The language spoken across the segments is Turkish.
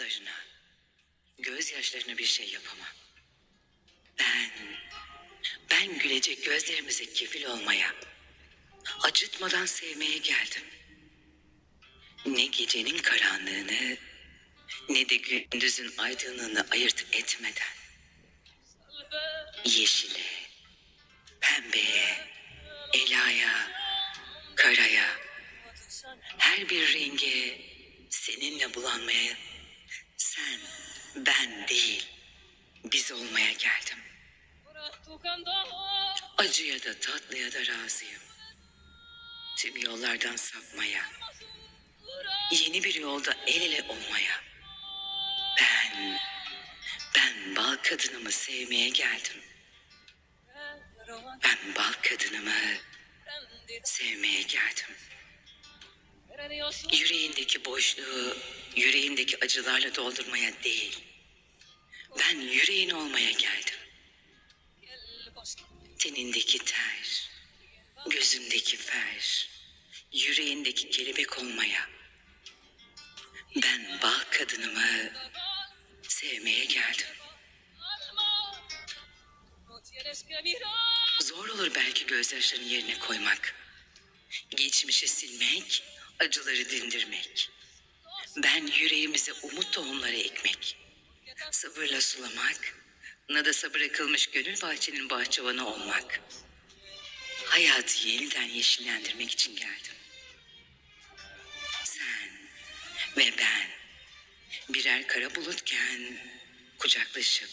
acılarına, gözyaşlarına bir şey yapamam. Ben, ben gülecek gözlerimize kefil olmaya, acıtmadan sevmeye geldim. Ne gecenin karanlığını, ne de gündüzün aydınlığını ayırt etmeden. Yeşile, pembeye, elaya, karaya, her bir renge seninle bulanmaya, sen, ben değil, biz olmaya geldim. Acıya da tatlıya da razıyım. Tüm yollardan sapmaya, yeni bir yolda el ele olmaya. Ben, ben bal kadınımı sevmeye geldim. Ben bal kadınımı sevmeye geldim. Yüreğindeki boşluğu, yüreğindeki acılarla doldurmaya değil. Ben yüreğin olmaya geldim. Tenindeki ter, gözündeki fer, yüreğindeki kelebek olmaya. Ben bal kadınımı sevmeye geldim. Zor olur belki gözyaşlarını yerine koymak. Geçmişi silmek, acıları dindirmek. Ben yüreğimize umut tohumları ekmek. Sabırla sulamak, nadasa bırakılmış gönül bahçenin bahçıvanı olmak. Hayatı yeniden yeşillendirmek için geldim. Sen ve ben birer kara bulutken kucaklaşıp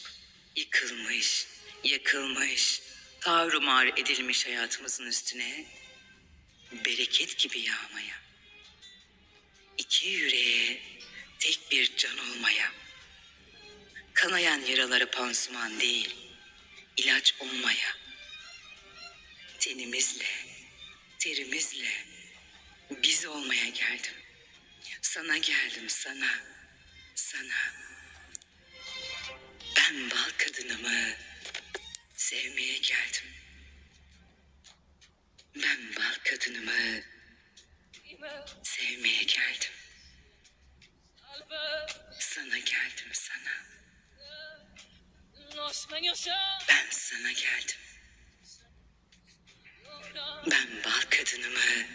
yıkılmış, yakılmış, tarumar edilmiş hayatımızın üstüne bereket gibi yağmaya. İki yüreğe yaralara pansuman değil, ilaç olmaya. Tenimizle, terimizle biz olmaya geldim. Sana geldim sana, sana. Ben bal kadınımı sevmeye geldim. Ben bal kadınımı sevmeye geldim. Sana geldim sana. Ben sana geldim. Ben bal kadınımı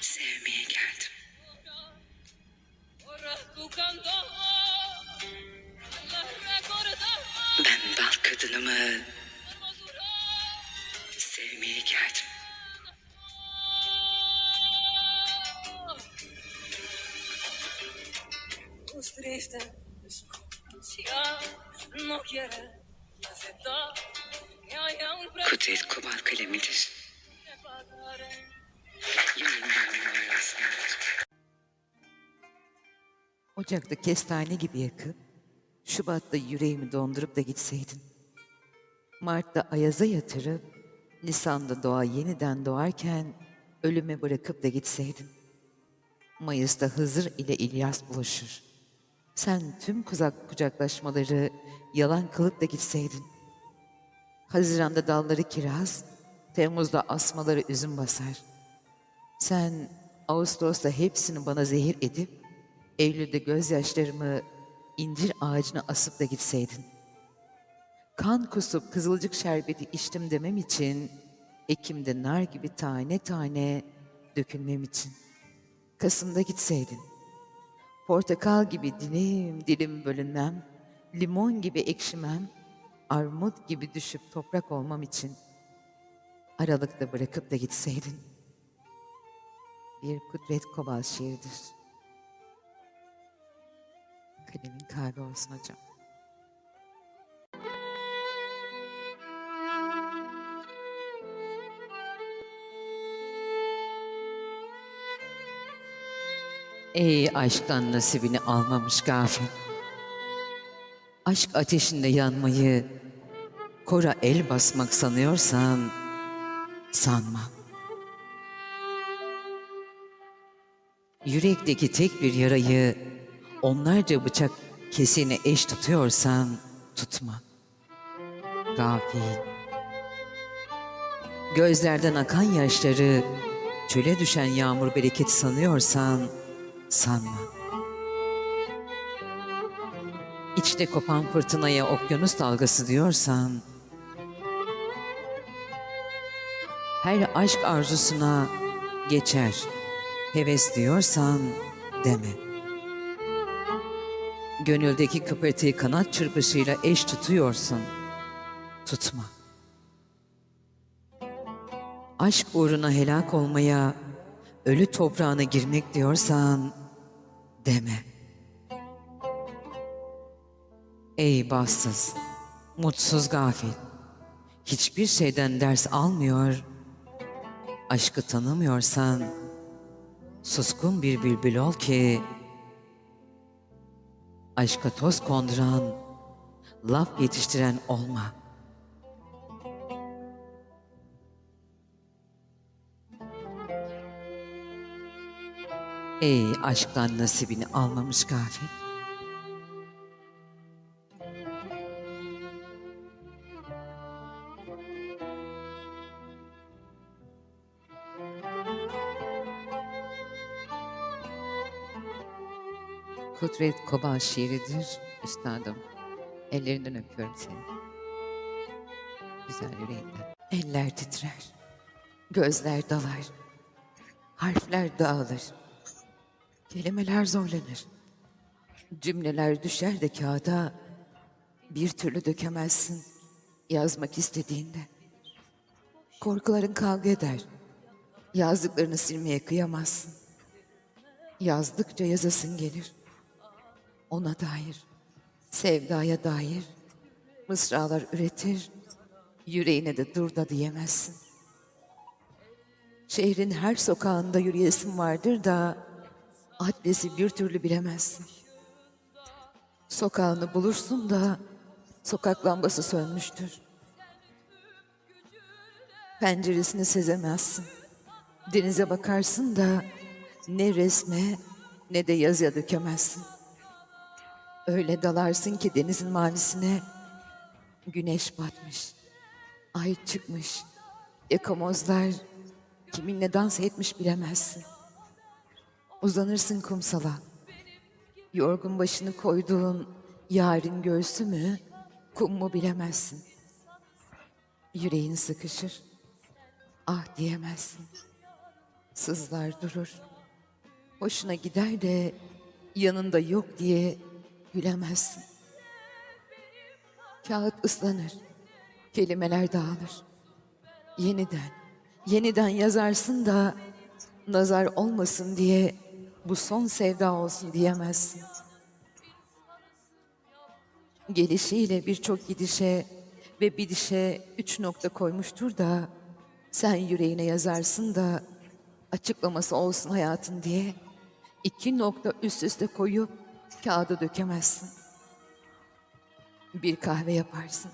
sevmeye geldim. Ben bal kadınımı sevmeye geldim. Tus Kudret kobal kalemidir. Ocakta kestane gibi yakıp, Şubat'ta yüreğimi dondurup da gitseydin. Mart'ta ayaza yatırıp, Nisan'da doğa yeniden doğarken ölüme bırakıp da gitseydin. Mayıs'ta Hızır ile İlyas buluşur. Sen tüm kuzak kucaklaşmaları yalan kılıp da gitseydin. Haziran'da dalları kiraz, Temmuz'da asmaları üzüm basar. Sen Ağustos'ta hepsini bana zehir edip, Eylül'de gözyaşlarımı incir ağacına asıp da gitseydin. Kan kusup kızılcık şerbeti içtim demem için, Ekim'de nar gibi tane tane dökülmem için. Kasım'da gitseydin. Portakal gibi dilim dilim bölünmem, limon gibi ekşimem, armut gibi düşüp toprak olmam için. Aralıkta bırakıp da gitseydin. Bir Kudret Kobal şiiridir. Kalemin kalbi olsun hocam. Ey aşktan nasibini almamış gafil. Aşk ateşinde yanmayı kora el basmak sanıyorsan sanma. Yürekteki tek bir yarayı onlarca bıçak kesine eş tutuyorsan tutma. Gafil. Gözlerden akan yaşları çöle düşen yağmur bereketi sanıyorsan sanma. içte kopan fırtınaya okyanus dalgası diyorsan, her aşk arzusuna geçer, heves diyorsan deme. Gönüldeki kıpırtıyı kanat çırpışıyla eş tutuyorsun, tutma. Aşk uğruna helak olmaya, ölü toprağına girmek diyorsan deme. Ey bahtsız, mutsuz gafil, hiçbir şeyden ders almıyor, aşkı tanımıyorsan, suskun bir bülbül ol ki, aşka toz konduran, laf yetiştiren olma. Ey aşktan nasibini almamış gafil. Kudret Kobal şiiridir üstadım. Ellerinden öpüyorum seni. Güzel yüreğinden. Eller titrer. Gözler dalar. Harfler dağılır. Kelimeler zorlanır. Cümleler düşer de kağıda bir türlü dökemezsin yazmak istediğinde. Korkuların kavga eder. Yazdıklarını silmeye kıyamazsın. Yazdıkça yazasın gelir. Ona dair, sevdaya dair mısralar üretir. Yüreğine de dur da diyemezsin. Şehrin her sokağında yürüyesin vardır da adresi bir türlü bilemezsin. Sokağını bulursun da sokak lambası sönmüştür. Penceresini sezemezsin. Denize bakarsın da ne resme ne de yazıya dökemezsin. Öyle dalarsın ki denizin mavisine güneş batmış, ay çıkmış, yakamozlar kiminle dans etmiş bilemezsin. Uzanırsın kumsala, yorgun başını koyduğun yarın göğsü mü, kum mu bilemezsin. Yüreğin sıkışır, ah diyemezsin. Sızlar durur, hoşuna gider de yanında yok diye gülemezsin. Kağıt ıslanır, kelimeler dağılır. Yeniden, yeniden yazarsın da nazar olmasın diye bu son sevda olsun diyemezsin. Gelişiyle birçok gidişe ve bir dişe üç nokta koymuştur da sen yüreğine yazarsın da açıklaması olsun hayatın diye iki nokta üst üste koyup kağıda dökemezsin. Bir kahve yaparsın.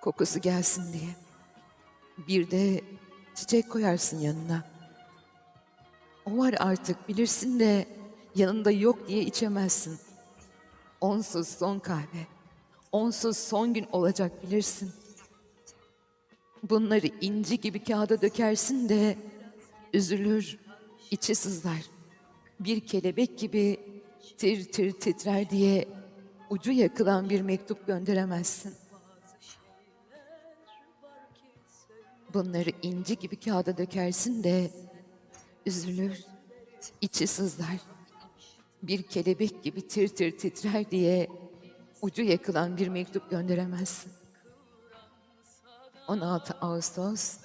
Kokusu gelsin diye. Bir de çiçek koyarsın yanına. O var artık bilirsin de yanında yok diye içemezsin. Onsuz son kahve, onsuz son gün olacak bilirsin. Bunları inci gibi kağıda dökersin de üzülür, içi sızlar. Bir kelebek gibi tir tir titrer diye ucu yakılan bir mektup gönderemezsin. Bunları inci gibi kağıda dökersin de üzülür, içi sızlar. Bir kelebek gibi tir tir titrer diye ucu yakılan bir mektup gönderemezsin. 16 Ağustos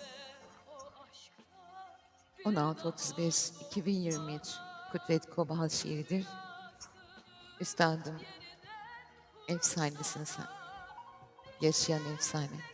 16.35 2023 Kudret Kobal şiiridir. Üstadım, efsanesin sen. Yaşayan efsane.